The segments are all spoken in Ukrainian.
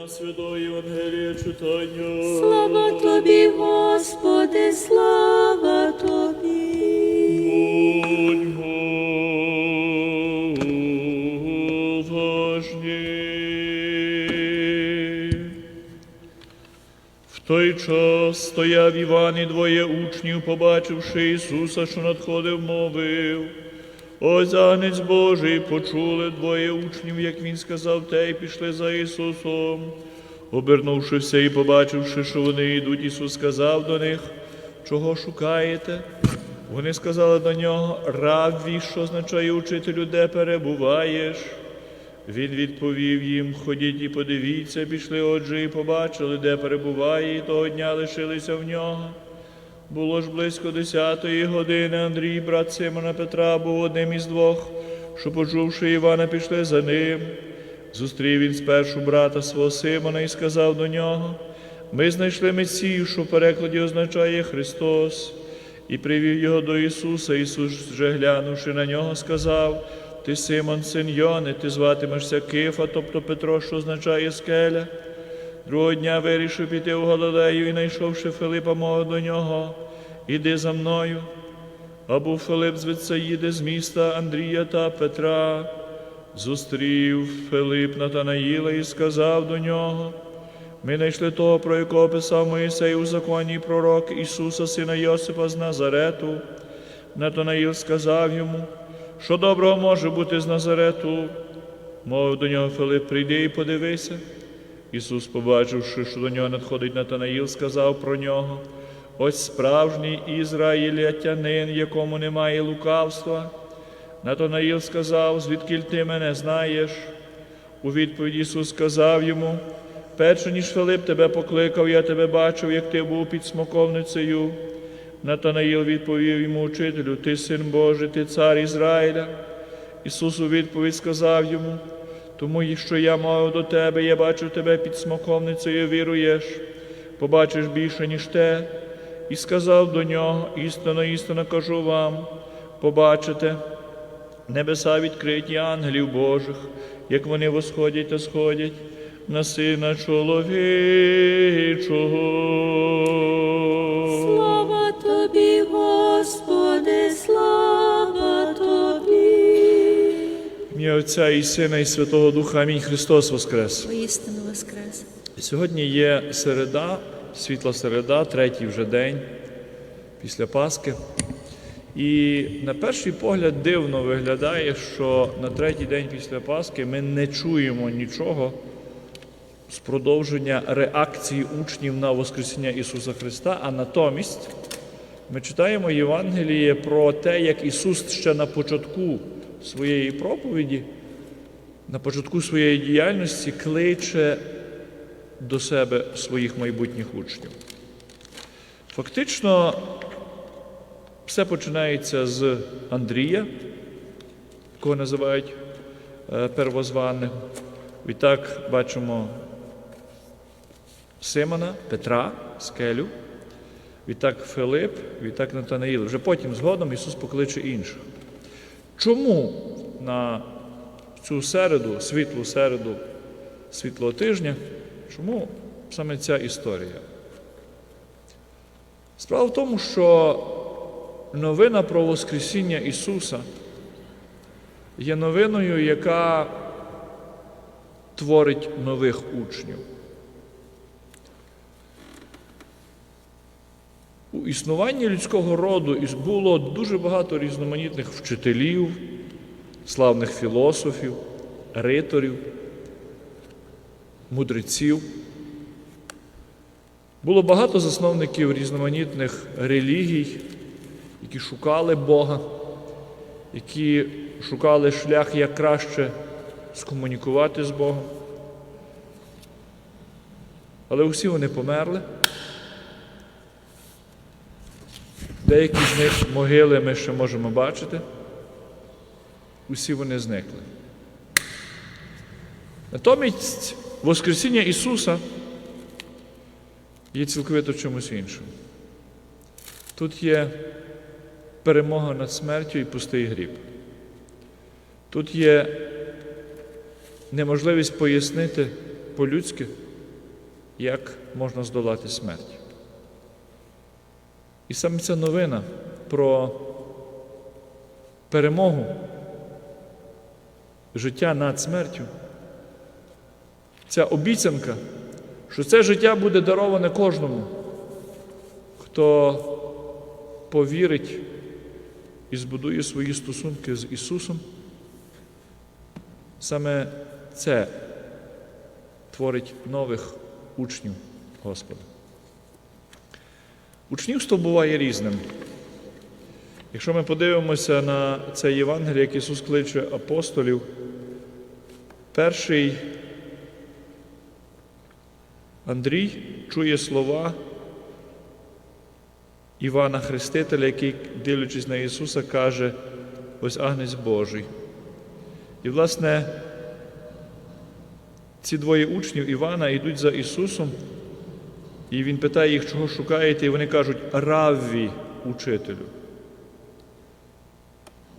на святого Євангелія читання. Слава тобі, Господи, слава тобі. Уважні. В той час стояв Іван і двоє учнів, побачивши Ісуса, що надходив, мовив. Агнець Божий, почули двоє учнів, як він сказав, те, і пішли за Ісусом. Обернувшися і побачивши, що вони йдуть, Ісус сказав до них, чого шукаєте? Вони сказали до нього, Равві, що означає учителю, де перебуваєш? Він відповів їм, ходіть і подивіться, пішли отже і побачили, де перебуває, і того дня лишилися в нього. Було ж близько десятої години Андрій, брат Симона Петра, був одним із двох, що, почувши Івана, пішли за ним. Зустрів він спершу брата свого Симона і сказав до нього: Ми знайшли Месію, що в перекладі означає Христос, і привів його до Ісуса. Ісус, же глянувши на нього, сказав: Ти Симон, син Йони, ти зватимешся Кифа, тобто Петро, що означає скеля. Другого дня вирішив піти у Галилею і, знайшовши Филипа, мовив до нього, іди за мною. А був Филип з Вицаїди, з міста Андрія та Петра. Зустрів Филип Натанаїла і сказав до нього, ми знайшли того, про якого писав Моїсей у законі пророк Ісуса, сина Йосипа з Назарету. Натанаїл сказав йому, що доброго може бути з Назарету. Мовив до нього Филип, прийди і подивися. Ісус, побачивши, що до нього надходить Натанаїл, сказав про нього: ось справжній ізраїлятянин, якому немає лукавства. Натанаїл сказав, звідки ти мене знаєш? У відповідь Ісус сказав йому, перше ніж Филип тебе покликав, я тебе бачив, як ти був під смоковницею. Натанаїл відповів йому, учителю, ти син Божий, ти цар Ізраїля. Ісус у відповідь сказав йому, тому що я мовив до тебе, я бачу тебе під смоковницею, віруєш, побачиш більше, ніж те, і сказав до нього, істинно, істинно кажу вам, побачите, небеса відкриті ангелів Божих, як вони восходять та сходять на сина чоловічого. Отця і Сина, і Святого Духа. Амінь. Христос Воскрес. Воістину воскрес. Сьогодні є середа, світла середа, третій вже день після Пасхи. І на перший погляд дивно виглядає, що на третій день після Пасхи ми не чуємо нічого з продовження реакції учнів на Воскресіння Ісуса Христа, а натомість ми читаємо Євангеліє про те, як Ісус ще на початку своєї проповіді, на початку своєї діяльності кличе до себе своїх майбутніх учнів. Фактично, все починається з Андрія, якого називають е, первозваним. Відтак бачимо Симона, Петра, Скелю, відтак Филип, відтак Натанаїл. Вже потім згодом Ісус покличе інших. Чому на цю середу, світлу середу, світлого тижня, чому саме ця історія? Справа в тому, що новина про Воскресіння Ісуса є новиною, яка творить нових учнів. У існуванні людського роду було дуже багато різноманітних вчителів, славних філософів, риторів, мудреців. Було багато засновників різноманітних релігій, які шукали Бога, які шукали шлях, як краще скомунікувати з Богом. Але усі вони померли. Деякі з них могили ми ще можемо бачити. Усі вони зникли. Натомість Воскресіння Ісуса є цілковито чомусь іншим. Тут є перемога над смертю і пустий гріб. Тут є неможливість пояснити по-людськи, як можна здолати смерть. І саме ця новина про перемогу життя над смертю, ця обіцянка, що це життя буде дароване кожному, хто повірить і збудує свої стосунки з Ісусом, саме це творить нових учнів Господа. Учнівство буває різним. Якщо ми подивимося на це Євангеліє, як Ісус кличе апостолів, перший Андрій чує слова Івана Хрестителя, який, дивлячись на Ісуса, каже: ось Агнець Божий. І, власне, ці двоє учнів Івана йдуть за Ісусом, і Він питає їх, чого шукаєте, і вони кажуть, равві учителю.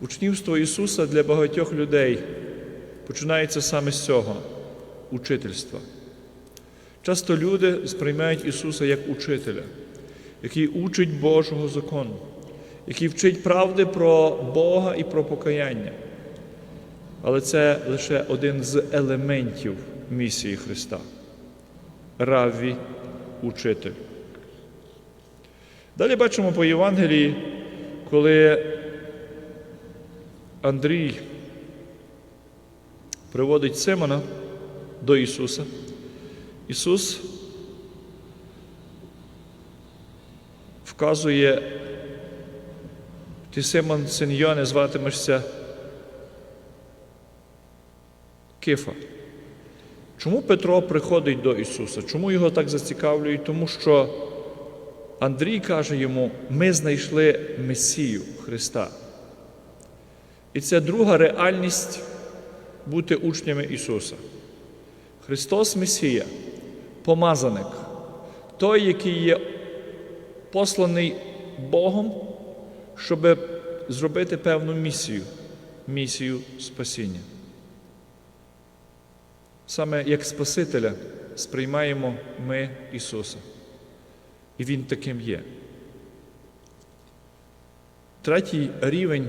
Учнівство Ісуса для багатьох людей починається саме з цього учительства. Часто люди сприймають Ісуса як учителя, який учить Божого закону, який вчить правди про Бога і про покаяння. Але це лише один з елементів місії Христа. Равві учитель. Далі бачимо по Євангелії, коли Андрій приводить Симона до Ісуса. Ісус вказує, ти Симон син Йони, зватимешся Кифа. Чому Петро приходить до Ісуса? Чому його так зацікавлюють? Тому що Андрій каже йому: ми знайшли Месію Христа. І це друга реальність бути учнями Ісуса. Христос Месія, помазаник, той, який є посланий Богом, щоб зробити певну місію, місію спасіння. Саме як Спасителя сприймаємо ми Ісуса. І Він таким є. Третій рівень,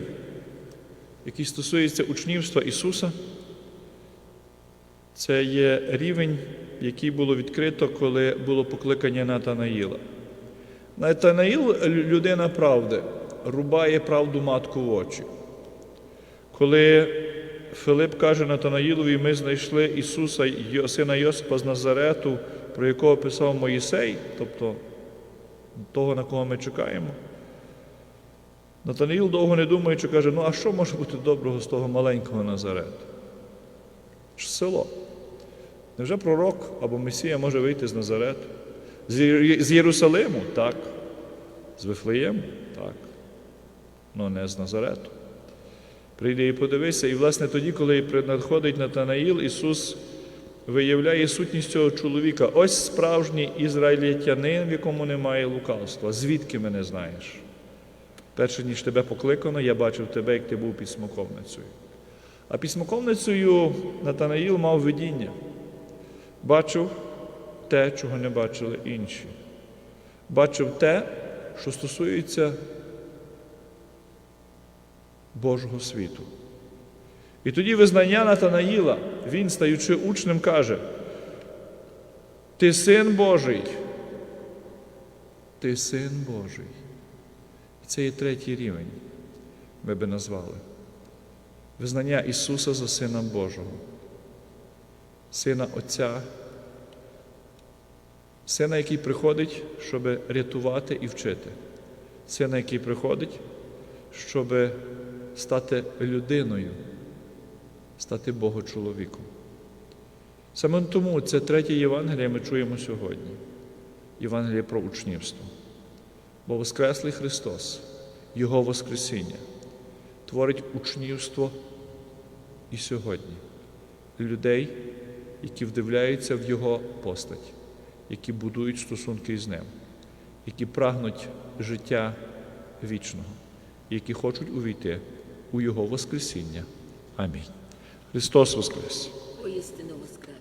який стосується учнівства Ісуса, це є рівень, який було відкрито, коли було покликання Натанаїла. Натанаїл людина правди, рубає правду матку в очі. Коли Филип каже Натанаїлові, ми знайшли Ісуса, сина Йосипа з Назарету, про якого писав Моїсей, тобто того, на кого ми чекаємо. Натанаїл довго не думаючи, каже, ну а що може бути доброго з того маленького Назарету? Село. Невже пророк або Месія може вийти з Назарету? З Єрусалиму? Так. З Вифлеєму? Так. Ну не з Назарету. Прийди і подивися. І, власне, тоді, коли надходить Натанаїл, Ісус виявляє сутність цього чоловіка. Ось справжній ізраїльтянин, в якому немає лукавства. Звідки мене знаєш? Перше, ніж тебе покликано, я бачив тебе, як ти був підсмоковницею. А під смоковницею Натанаїл мав видіння. Бачив те, чого не бачили інші. Бачив те, що стосується Божого світу. І тоді визнання Натанаїла, він, стаючи учнем, каже: Ти син Божий, ти син Божий. І це є третій рівень, ми би назвали. Визнання Ісуса за Сина Божого, Сина Отця, Сина, який приходить, щоб рятувати і вчити, Сина, який приходить, щоб стати людиною, стати Богочоловіком. Саме тому це третє Євангеліє ми чуємо сьогодні. Євангеліє про учнівство. Бо Воскреслий Христос, Його Воскресіння, творить учнівство і сьогодні. Людей, які вдивляються в Його постать, які будують стосунки з Ним, які прагнуть життя вічного, які хочуть увійти у Його Воскресіння. Амінь. Христос Воскрес! Воскрес.